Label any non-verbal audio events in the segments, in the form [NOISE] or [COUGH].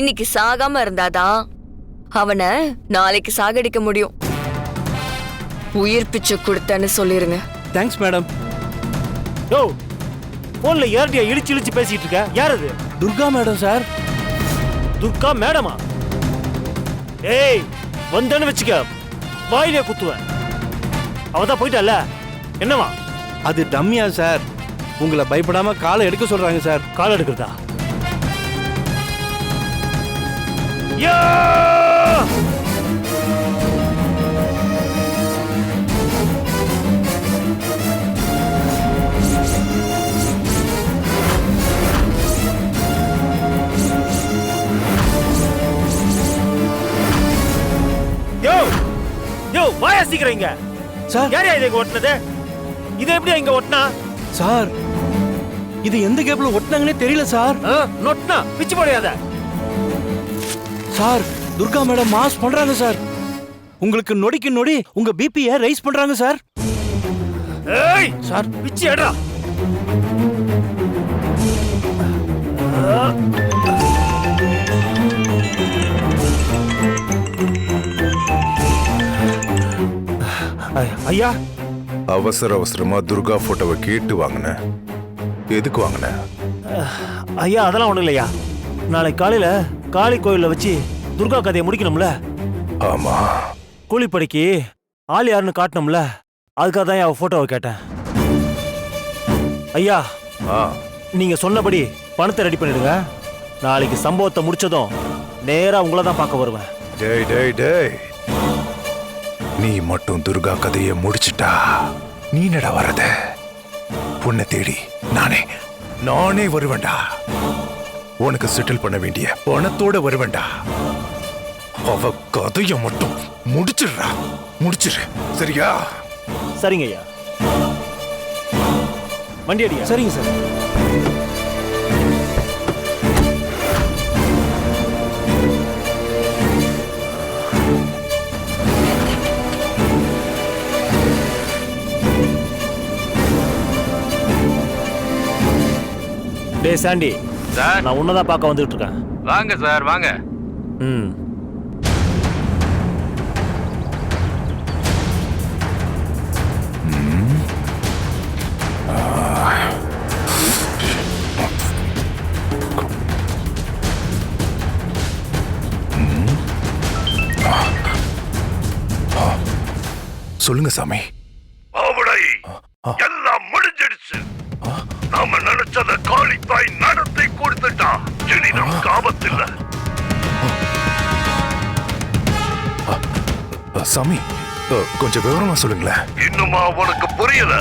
இன்னைக்கு சாகாம இருந்தாதான் அவனை நாளைக்கு சாகடிக்க முடியும். உயிர் பிச்சை கொடுத்தேன்னு சொல்லிருங்க. தேங்க்ஸ் மேடம் யோ போன்ல யார்டியா இடிச்சு இடிச்சு பேசிட்டு இருக்க. யார் அது துர்கா மேடம் சார். துர்கா மேடமா? ஏய் வந்தேன்னு வச்சுக்க. வாயிலே குத்துவேன். அவ தான் போயிட்டால என்னவா? அது டம்மியா சார். உங்களை பயப்படாம காலை எடுக்க சொல்றாங்க சார். கால் எடுக்கிறதா? யா! யோ! யோ வாயா சீக்கிரம் இங்க. சார். யாரையா இதை இங்க ஒட்டினது? இதை எப்படி இங்க ஒட்டினா? சார் இது எந்த கேப்ல ஒட்டினாங்கன்னே தெரியல சார். ஆ, நொட்டினா? பிச்சு போடையாத சார் துர்கா மேடம் மாஸ் பண்றாங்க சார். உங்களுக்கு நொடிக்கு நொடி உங்க பிபியை ரைஸ் பண்றாங்க சார். ஏய் சார். பிச்சு எடுறா ஐயா. அவசர அவசரமா துர்கா போட்டோவை கேட்டு வாங்கினேன் எதுக்கு வாங்கினேன் ஐயா அதெல்லாம் ஒண்ணும் இல்லையா? நாளை காலையில காளி கோயில்ல வச்சு துர்கா கதையை முடிக்கணும்ல? ஆமா. கூலிப்படைக்கு ஆள் யாருன்னு காட்டணும்ல? அதுக்காக தான் அவ போட்டோவை கேட்டேன். ஐயா நீங்க சொன்னபடி பணத்தை ரெடி பண்ணிடுங்க. நாளைக்கு சம்பவத்தை முடிச்சதும் நேரா உங்களை தான் பார்க்க வருவேன். டேய் டேய் டேய். நீ மட்டும் துர்கா கதையை முடிச்சிட்டா? நீ நட வரத உன்னை தேடி நானே நானே வருவேன்டா. உனக்கு செட்டில் பண்ண வேண்டிய பணத்தோட வருவேன்டா. அவ கதைய மட்டும் முடிச்சிடுறா. முடிச்சிடு. சரியா? சரிங்க ஐயா. வண்டி அடியா? சரிங்க சார். டே சாண்டி. சார். நான் உன்னதான் பார்க்க வந்துட்டு இருக்கேன். வாங்க சார் வாங்க. ம். சொல்லுங்க சாமி. சாமி கொஞ்சம் விவரமா சொல்லுங்களேன். இன்னுமா உனக்கு புரியல?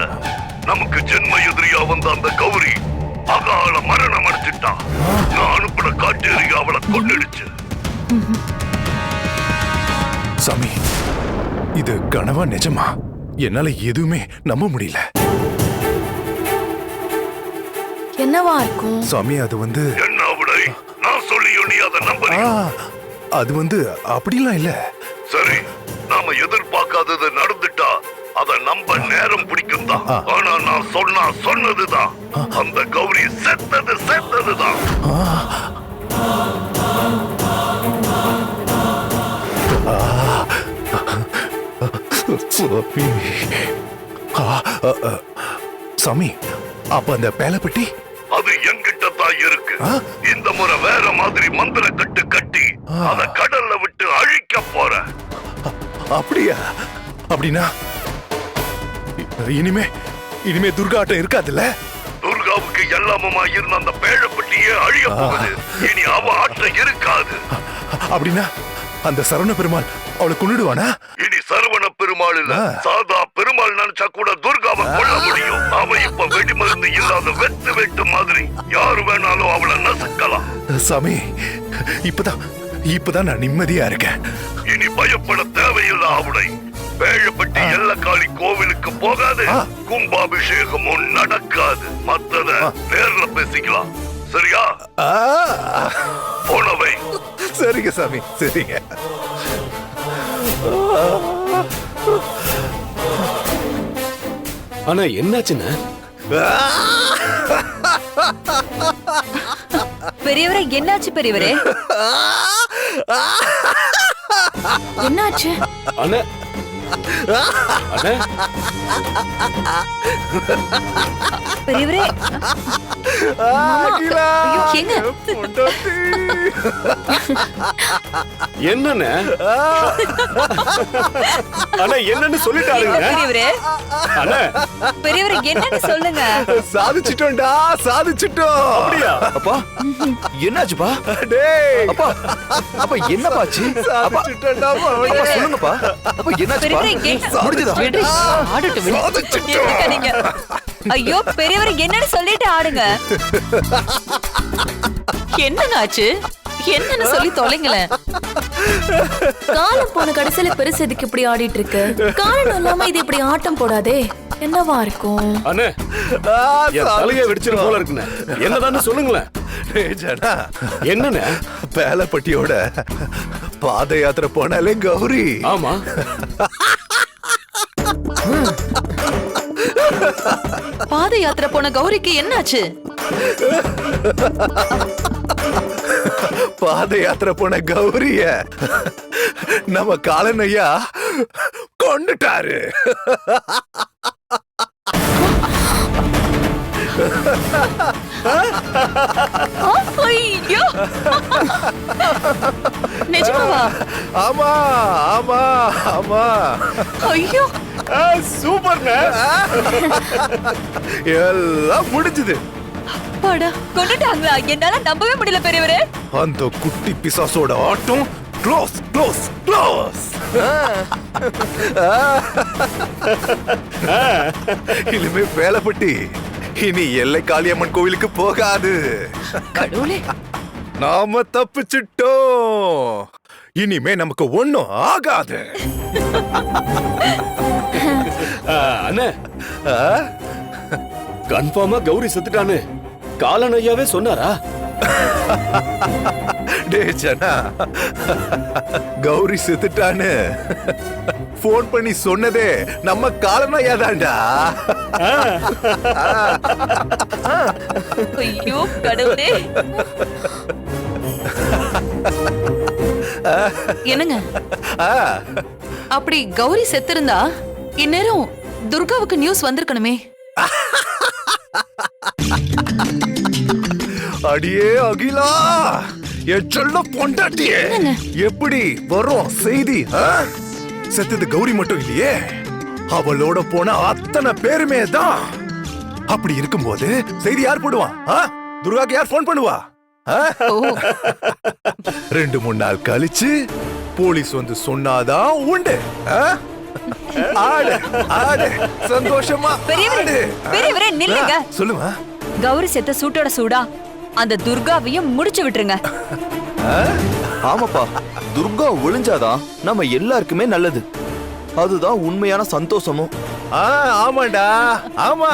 நமக்கு ஜென்ம எதிரியா வந்த அந்த கௌரி அகால மரணம் அடைச்சிட்டா நான் அனுப்பின காட்டேறி அவளை கொண்டுடுச்சு சாமி இது கனவா நிஜமா? என்னால எதுவுமே நம்ப முடியல. என்னவா இருக்கும்? சாமி அது வந்து என்ன நான் சொல்லியும் நீ அதை ஆ, நம்புறியா அது வந்து அப்படிலாம் இல்ல. நம்ப நேரம் பிடிக்கும் தான் ஆனா நான் சொன்னா சொன்னதுதான். அந்த கௌரி செத்தது செத்ததுதான். சாமி அப்ப அந்த பேலப்பட்டி? அது என்கிட்ட தான் இருக்கு இந்த முறை வேற மாதிரி மந்திர கட்டு கட்டி அத கடல்ல விட்டு அழிக்க போறேன். அப்படியா? அப்படின்னா இனிமே இனிமே துர்காட்டம் இருக்காதுல்ல? துர்காவுக்கு எல்லாமுமா இருந்த அந்த பேழப்பட்டியே அழிய போகுது. இனி அவ ஆட்டம் இருக்காது. அப்படின்னா அந்த சரவண பெருமாள் அவளை கொன்னுடுவானா? இனி சரவண பெருமாள் இல்ல. சாதா பெருமாள் நினைச்சா கூட துர்காவை கொல்ல முடியும். அவ இப்ப வெடிமருந்து இல்லாத வெத்து வெட்டு மாதிரி யாரு வேணாலும் அவளை நசுக்கலாம். சாமி இப்பதான் இப்பதான் நான் நிம்மதியா இருக்கேன். இனி பயப்பட தேவையில்லை அவளை. வேழப்பட்டி எல்லக்காளி கோவிலுக்கு போகாது. கும்பாபிஷேகமும் நடக்காது. மத்தத நேர்ல பேசிக்கலாம். சரியா? போனவை. சரிங்க சாமி சரிங்க. ஆனா என்னாச்சுன்னா பெரியவரே என்னாச்சு பெரியவரே? என்னாச்சு? அண்ணே பெரியவரே அண்ணா என்னன்னு சொல்லிட்டாருங்க. பெரியவரே அண்ணே. பெரியவரே என்னன்னு சொல்லுங்க. சாதிச்சிட்டோம்டா சாதிச்சிட்டோம். அப்படியா? அப்பா என்னாச்சுப்பா? டேய். அப்பா அப்பா என்னப்பாச்சு சாதிச்சிட்டோம்டா அப்பா சொல்லுங்கப்பா. அப்பா என்னாச்சுப்பா? ஐயோ பெரியவரை என்னன்னு சொல்லிட்டு ஆடுங்க. என்னங்க ஆச்சு? என்னன்னு சொல்லி தொலைங்களேன். காலம் போன கடைசியில பெருசு எதுக்கு இப்படி ஆடிட்டு இருக்கு காரணம் இல்லாம இது இப்படி ஆட்டம் போடாதே. என்னவா இருக்கும்? அண்ணே தலையை வெடிச்சிரு போல இருக்குண்ணே. என்னதான்னு சொல்லுங்களேன்? என்னண்ணே? பேலப்பட்டியோட பாத யாத்திரை போனாலே கௌரி. ஆமா. பாத யாத்திரை போன கௌரிக்கு என்னாச்சு? பாத யாத்திரை போன கௌரிய நம்ம காலன் ஐயா கொண்டுட்டாரு. ஐயோ. நிஜமாவா ஆமா ஆமா ஆமா ஐயோ சூப்பர்ண்ணே எல்லாம் முடிஞ்சது பாடா கொண்டுட்டாங்களா என்னால நம்பவே முடியல பெரியவரே அந்த குட்டி பிசாசோட ஆட்டம் க்ளோஸ் க்ளோஸ் க்ளோஸ் இனிமே வேலைப்பட்டி இனி எல்லை காளியம்மன் கோவிலுக்கு போகாது கடவுளே நாம தப்பிச்சிட்டோம். இனிமே நமக்கு ஒண்ணும் ஆகாது. அண்ணே? கன்ஃபார்மா கௌரி செத்துட்டான்னு காலன் ஐயாவே சொன்னாரா? டே ஜனா கௌரி செத்துட்டான்னு போன் பண்ணி சொன்னதே நம்ம காலமையாதான்டா ஐயோ கடவுளே. என்னங்க? அப்படி கௌரி செத்திருந்தா இந்நேரம் துர்காவுக்கு நியூஸ் வந்திருக்கணுமே. அடியே அகிலா என் சொல்ல பொண்டாட்டியே. எப்படி வரும் செய்தி ஆ? செத்தது கௌரி மட்டும் இல்லையே அவளோட போன அத்தனை பேருமே தான். அப்படி இருக்கும்போது செய்தி யார் போடுவான்? துர்காக்கு யார் போன் பண்ணுவா? ரெண்டு மூணு நாள் கழிச்சு போலீஸ் வந்து சொன்னாதான் உண்டு. ஆ? ஆடு ஆடு சந்தோஷமா பெரியவரே. பெரியவரே, நில்லுங்க. சொல்லுமா? கௌரி செத்த சூட்டோட சூடா. அந்த துர்காவையும் முடிச்சு விட்டுருங்க. ஆமாப்பா. துர்கா ஒளிஞ்சாதான் நம்ம எல்லாருக்குமே நல்லது. அதுதான் உண்மையான சந்தோஷமும். ஆ ஆமாண்டா. ஆமா.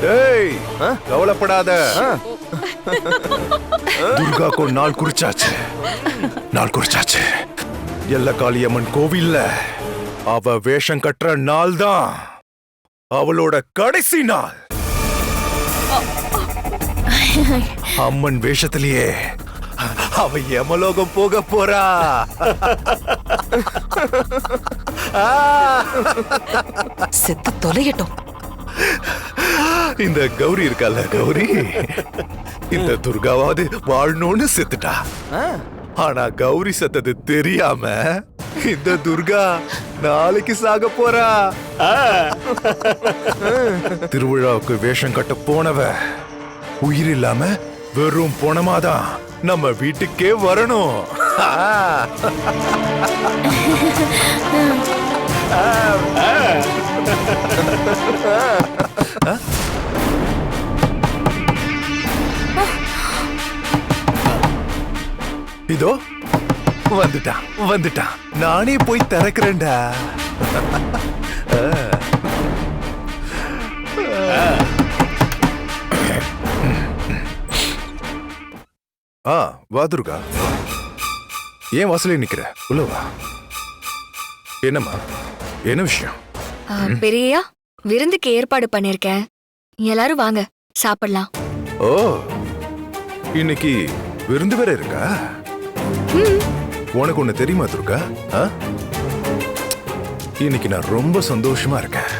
டேய் ஆ? கவலைப்படாத. துர்காக்கு நாள் குறிச்சாச்சு. நாள் குறிச்சாச்சு. எல்ல காளியம்மன் கோவில்ல அவ வேஷம் கட்டுற நாள் தான் அவளோட கடைசி நாள். அம்மன் வேஷத்திலேயே அவ யமலோகம் போக போறா. செத்து தொலையட்டும். இந்த கௌரி இருக்கல்ல கௌரி இந்த துர்காவாவது வாழணும்னு செத்துட்டா. ஆனா கௌரி செத்தது தெரியாம இந்த துர்கா நாளைக்கு சாக போறா திருவிழாவுக்கு வேஷம் கட்ட போனவ உயிர் இல்லாம வெறும் பொணமாதான் நம்ம வீட்டுக்கே வரணும் ஆ. [LAUGHS] இதோ வந்துட்டான் வந்துட்டான் நானே போய் திறக்கிறேன்டா. ஆ வா துர்கா. ஏன் வாசலே நிக்கிற? உள்ள வா. என்னம்மா? என்ன விஷயம்? பெரியயா விருந்துக்கு ஏற்பாடு பண்ணிருக்கேன். எல்லாரும் வாங்க சாப்பிடலாம். ஓ இன்னைக்கு விருந்து வேற இருக்கா? உனக்கு ஒண்ணு தெரியுமா துர்கா? இன்னைக்கு நான் ரொம்ப சந்தோஷமா இருக்கேன்.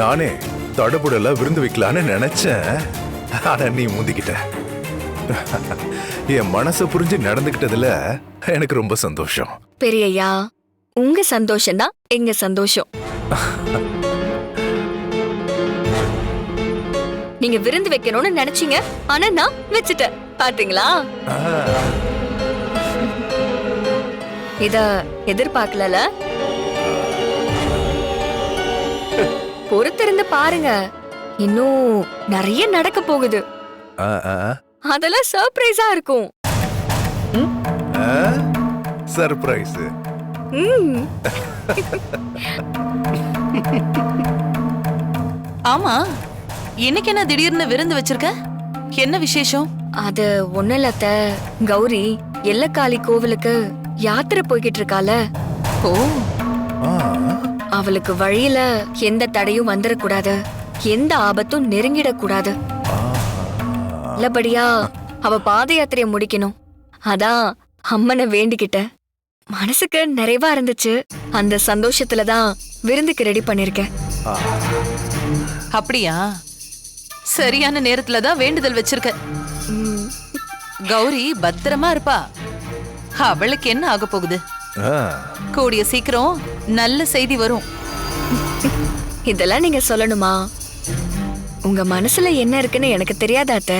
நானே தடபுடல விருந்து வைக்கலான்னு நினைச்சேன். ஆனா நீ முந்திக்கிட்ட. என் மனசை புரிஞ்சு நடந்துகிட்டதுல எனக்கு ரொம்ப சந்தோஷம். பெரியய்யா உங்க சந்தோஷம் தான் எங்க சந்தோஷம். நீங்க விருந்து வைக்கணும்னு நினைச்சீங்க ஆனா நான் வச்சுட்டேன். பாத்தீங்களா? இத எதிர்பார்க்கல பொறுத்திருந்து பாருங்க. இன்னும் நிறைய நடக்க போகுது. அதெல்லாம் சர்ப்ரைஸா இருக்கும். சர்ப்ரைஸ் ஆமா. இன்னைக்கு என்ன திடீர்னு விருந்து வச்சிருக்க? என்ன விசேஷம்? அது ஒண்ணு இல்லத்த கௌரி எல்லக்காளி கோவிலுக்கு யாத்திரை போய்கிட்டு இருக்கால ஓ. ஆ, அவளுக்கு வழியில எந்த தடையும் வந்துடக்கூடாது எந்த ஆபத்தும் நெருங்கிடக்கூடாது. நல்லபடியா அவ பாத யாத்திரைய முடிக்கணும். அதான் அம்மனை வேண்டிக்கிட்டேன். மனசுக்கு நிறைவா இருந்துச்சு. அந்த சந்தோஷத்துல தான் விருந்துக்கு ரெடி பண்ணிருக்கேன். அப்படியா? சரியான நேரத்துல தான் வேண்டுதல் வச்சிருக்க கௌரி பத்திரமா இருப்பா. அவளுக்கு என்ன ஆக போகுது? ஆ. கூடிய சீக்கிரம் நல்ல செய்தி வரும். இதெல்லாம் நீங்க சொல்லணுமா? உங்க மனசுல என்ன இருக்குன்னு எனக்கு தெரியாதா அத்த?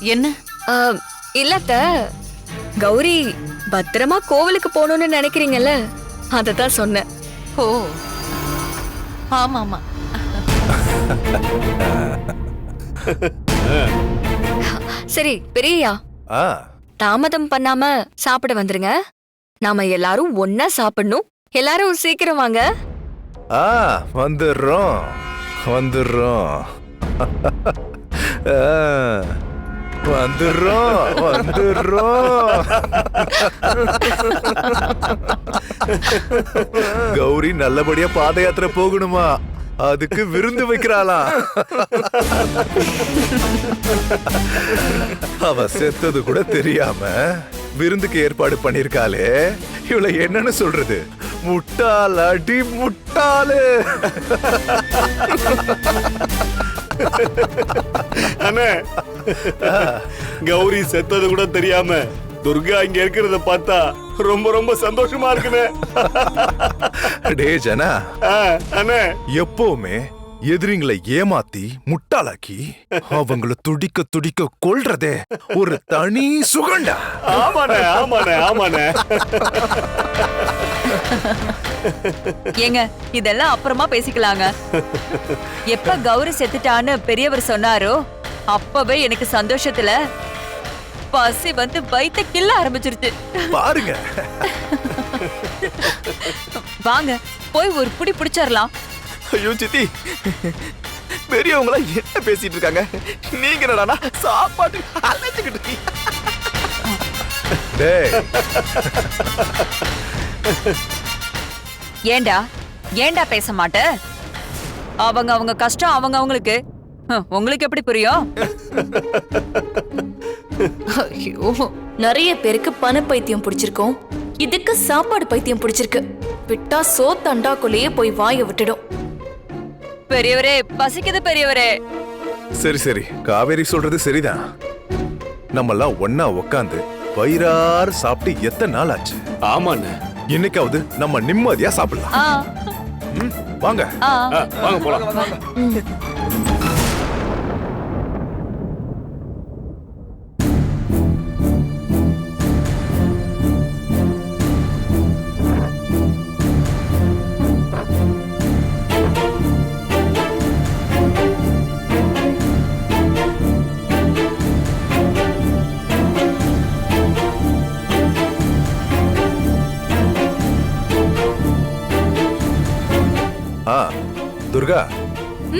என்ன? இல்லத்த கௌரி பத்திரமா கோவிலுக்கு போகணும்னு நினைக்கிறீங்கல்ல? அததான் சொன்னேன். ஓ ஆமா ஆமா சரி பெரியயா ஆ. தாமதம் பண்ணாம சாப்பிட வந்துருங்க. நாம எல்லாரும் ஒன்னா சாப்பிடணும். எல்லாரும் சீக்கிரம் வாங்க. ஆ வந்துடுறோம் வந்துடுறோம் ஆ, வந்துடுறோம் வந்துடுறோம் கௌரி நல்லபடியா பாத யாத்திரை போகணுமா? அதுக்கு விருந்து வைக்கிறாளாம் அவ செத்தது கூட தெரியாம விருந்துக்கு ஏற்பாடு பண்ணிருக்காளே. இவளை என்னன்னு சொல்றது? முட்டாள் அடி முட்டாளு. அண்ணே கௌரி செத்தது கூட தெரியாம துர்கா இங்க இருக்கிறத பார்த்தா ரொம்ப ரொம்ப சந்தோஷமா இருக்குண்ணே டே ஜனா ஆ, அண்ணே. எப்பவுமே எதிரிங்களை ஏமாத்தி முட்டாளாக்கி அவங்கள துடிக்க துடிக்க கொல்றதே ஒரு தனி சுகண்டா? ஆமாண்ணே ஆமாண்ணே ஆமாண்ணே. ஏங்க இதெல்லாம் அப்புறமா பேசிக்கலாங்க. எப்ப கௌரி செத்துட்டான்னு பெரியவர் சொன்னாரோ அப்பவே எனக்கு சந்தோஷத்துல பசி வந்து வயித்த கிள்ள ஆரம்பிச்சிருச்சு. பாருங்க. வாங்க போய் ஒரு புடி பிடிச்சிடலாம் ஐயோ சித்தி. பெரியவங்கள என்ன பேசிட்டு இருக்காங்க? நீங்க என்னடானா சாப்பாட்டு. டேய். ஏண்டா? ஏண்டா பேச மாட்ட? அவங்க அவங்க கஷ்டம் அவங்க அவங்களுக்கு. உங்களுக்கு எப்படி புரியும்? ஐயோ நிறைய பேருக்கு பண பைத்தியம் பிடிச்சிருக்கும். இதுக்கு சாப்பாடு பைத்தியம் பிடிச்சிருக்கு. விட்டா சோத்தண்டாக்குள்ளேயே போய் வாய விட்டுடும். பெரியவரே பசிக்குது பெரியவரே. சரி சரி. காவேரி சொல்றது சரிதான். நம்மெல்லாம் ஒன்னா உக்காந்து வயிறாறு சாப்பிட்டு எத்தனை நாள் ஆச்சு? ஆமாண்ணே. இன்னைக்காவது நம்ம நிம்மதியா சாப்பிடலாம். வாங்க. வாங்க போலாம்.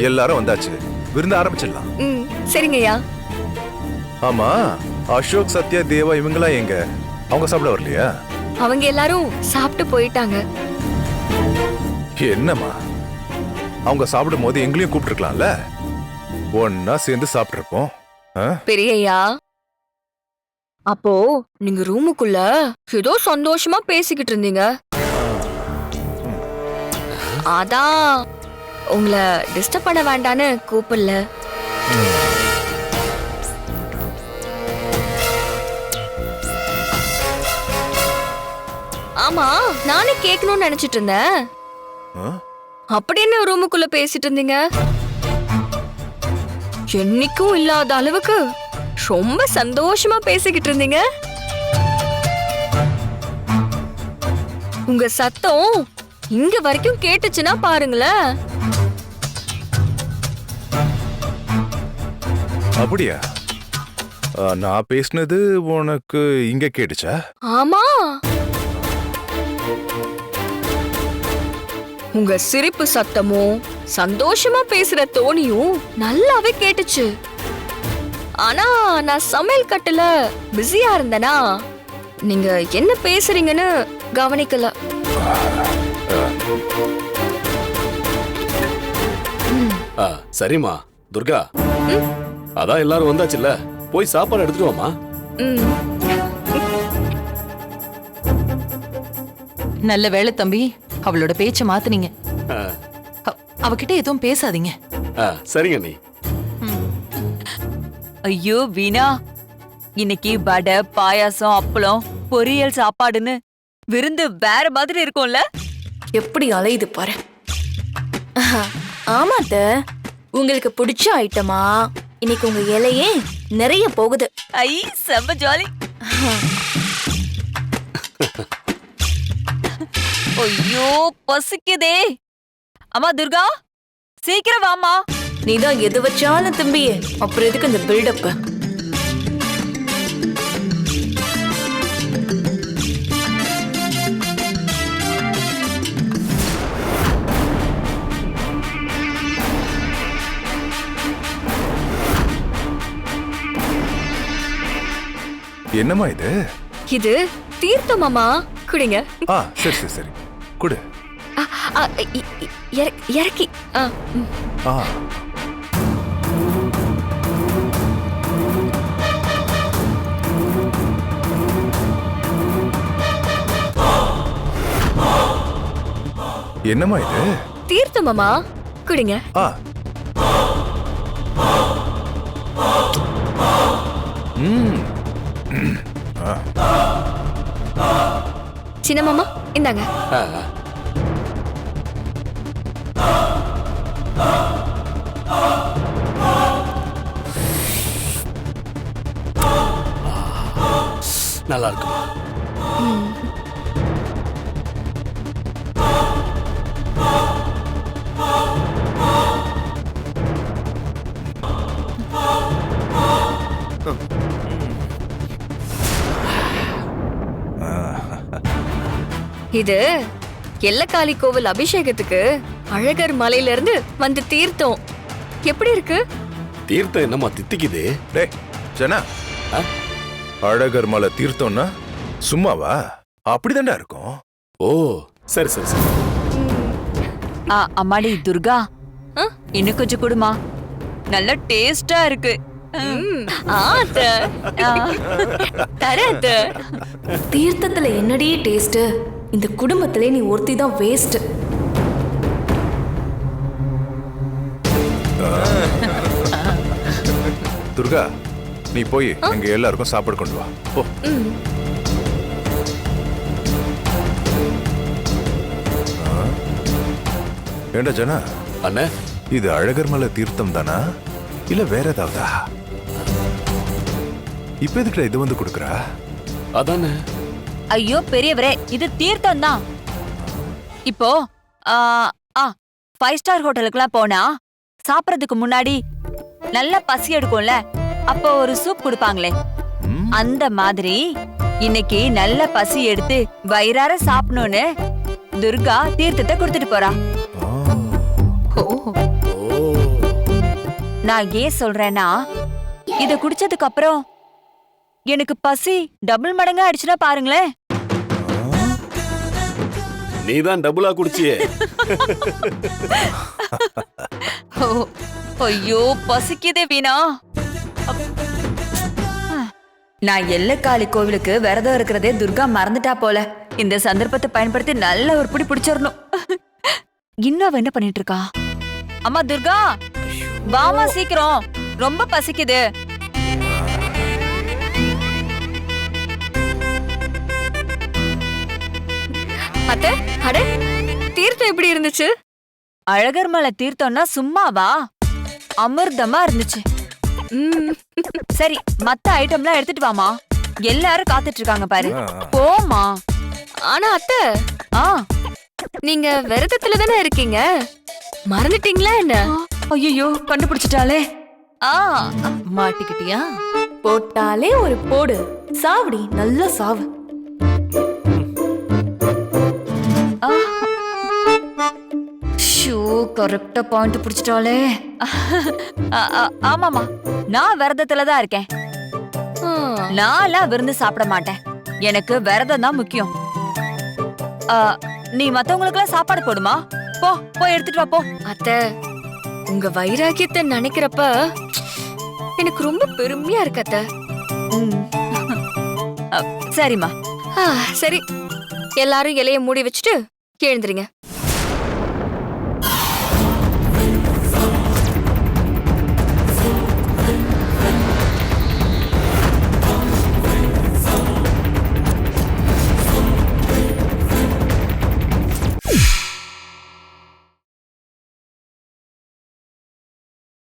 எல்லாரும் வந்தாச்சு. விருந்து ஆரம்பிச்சிடலாம். ம் சரிங்கய்யா. ஆமா அசோக் சத்யா தேவா இவங்களாம் எங்க? அவங்க சாப்பிட வரலையா? அவங்க எல்லாரும் சாப்பிட்டு போயிட்டாங்க. என்னம்மா? அவங்க சாப்பிடும் போது எங்களையும் கூப்பிட்டுருக்கலாம்ல? ஒன்னா சேர்ந்து சாப்பிட்டுருப்போம். ஆ? பெரியய்யா. அப்போ நீங்க ரூமுக்குள்ள ஏதோ சந்தோஷமா பேசிக்கிட்டு இருந்தீங்க. அதான் உங்களை டிஸ்டர்ப் பண்ண வேண்டான்னு கூப்பிடல. ஆமா நானே கேட்கணும்னு நினைச்சிட்டு இருந்தேன்? அப்படி என்ன ரூமுக்குள்ள பேசிட்டு இருந்தீங்க? என்னைக்கும் இல்லாத அளவுக்கு ரொம்ப சந்தோஷமா பேசிக்கிட்டு இருந்தீங்க. உங்க சத்தம் இங்க வரைக்கும் கேட்டுச்சுன்னா பாருங்களேன். அப்படியா? நான் பேசினது உனக்கு இங்க கேட்டுச்சா? ஆமா. உங்க சிரிப்பு சத்தமும் சந்தோஷமா பேசுற தோணியும் நல்லாவே கேட்டுச்சு. ஆனா நான் சமையல் கட்டுல பிஸியா இருந்தேனா? நீங்க என்ன பேசுறீங்கன்னு கவனிக்கல. ஆ, சரிம்மா. துர்கா. அதான் எல்லாரும் வந்தாச்சுல்ல. போய் சாப்பாடு எடுத்துட்டு வாமா நல்ல வேளை தம்பி அவளோட பேச்ச மாத்துனீங்க. அவகிட்ட எதுவும் பேசாதீங்க. சரிங்க நீ ஐயோ வீணா. இன்னைக்கு வடை பாயாசம் அப்பளம் பொரியல் சாப்பாடுன்னு விருந்து வேற மாதிரி இருக்கும்ல. எப்படி அலையுது பாரு. ஆமா அத்த உங்களுக்கு பிடிச்ச ஐட்டமா இன்னைக்கு உங்க இலையே நிறைய போகுது. ஐ செம்ம ஜாலி. ஐயோ பசிக்குதே. அம்மா துர்கா சீக்கிரம் வாம்மா. நீதான் எது வச்சாலும் தம்பியே அப்புறம் எதுக்கு இந்த பில்டப் என்னம்மா இது? இது தீர்த்தம் மாமா. குடிங்க. ஆ சரி சரி சரி. குடு. இறக்கி. ஆ, என்னம்மா இது? தீர்த்தம் மாமா. குடிங்க. ஆ. ம். சின்ன மாமா இந்தாங்க. நல்லா இருக்குமா. இது எல்லக்காளி கோவில் அபிஷேகத்துக்கு அழகர் மலையில இருந்து வந்த தீர்த்தம். எப்படி இருக்கு? தீர்த்தம் என்னம்மா தித்திக்குது? டேய் ஜனா ஆ? அழகர் மலை தீர்த்தம்னா சும்மாவா? அப்படிதான்டா இருக்கும். ஓ சரி சரி சரி. ஆ, அம்மாடி துர்கா? இன்னும் கொஞ்சம் கொடுமா. நல்ல டேஸ்டா இருக்கு. தீர்த்தத்துல என்னடி டேஸ்ட் இந்த குடும்பத்திலே நீ ஒருத்தி தான் வேஸ்ட் துர்கா நீ போய் எங்க எல்லாருக்கும் சாப்பாடு கொண்டு வா. போ? ஏண்டா ஜனா? அண்ணே. இது அழகர் மலை தீர்த்தம் தானா? இல்ல வேற ஏதாவதா? இப்ப எதுக்குடா இது வந்து கொடுக்குறா? அதானே. ஐயோ பெரியவரே இது தீர்த்தம் தான் இப்போ ஃபைவ் ஸ்டார் ஹோட்டலுக்குலாம் போனா சாப்பிடறதுக்கு முன்னாடி நல்ல பசி எடுக்கும்ல அப்போ ஒரு சூப் கொடுப்பாங்களே. அந்த மாதிரி இன்னைக்கு நல்ல பசி எடுத்து வயிறார சாப்பிடணும்னு துர்கா தீர்த்தத்தை கொடுத்துட்டு போறா. நான் ஏன் சொல்றேன்னா இத குடிச்சதுக்கு அப்புறம் எனக்கு பசி டபுள் மடங்கா ஆயிடுச்சுன்னா பாருங்களேன். நீ தான் டபுளா குடிச்சியே. ஓ, ஐயோ பசிக்குதே வீணா. அப். நான் எல்லக்காளி கோவிலுக்கு விரதம் இருக்கிறதே துர்கா மறந்துட்டா போல. இந்த சந்தர்ப்பத்தை பயன்படுத்தி நல்ல ஒரு பிடி பிடிச்சிடணும். இன்னும் அவ என்ன பண்ணிட்டு இருக்கா? அம்மா துர்கா வாமா சீக்கிரம். ரொம்ப பசிக்குது. அத்தை அட தீர்த்தம் எப்படி இருந்துச்சு? அழகர் மலை தீர்த்தம்னா சும்மாவா? அமிர்தமா இருந்துச்சு. ம், சரி மத்த ஐட்டம்லாம் எடுத்துட்டு வாமா. எல்லாரும் காத்துட்டு இருக்காங்க பாரு போமா ஆனா அத்தை ஆ. நீங்க விரதத்துல தானே இருக்கீங்க? மறந்துட்டீங்களா என்ன? ஐயோ கண்டுபிடிச்சிட்டாலே ஆ மாட்டிக்கிட்டியா? போட்டாலே ஒரு போடு. சாவடி நல்ல சாவு. ஷூ கரெக்டா பாயிண்ட் பிடிச்சிட்டாலே ஆமாமா நான் விரதத்துல தான் இருக்கேன். நான்லாம் விருந்து சாப்பிட மாட்டேன். எனக்கு விரதம் தான் முக்கியம். நீ மத்தவங்களுக்குலாம் சாப்பாடு போடுமா? போ போய் எடுத்துட்டு வா போ. அத்தை உங்க வைராகியத்தை நினைக்கிறப்ப எனக்கு ரொம்ப பெருமையா இருக்கு அத்தை. சரிம்மா. சரி. எல்லாரும் இலைய மூடி வச்சுட்டு எழுந்துறீங்க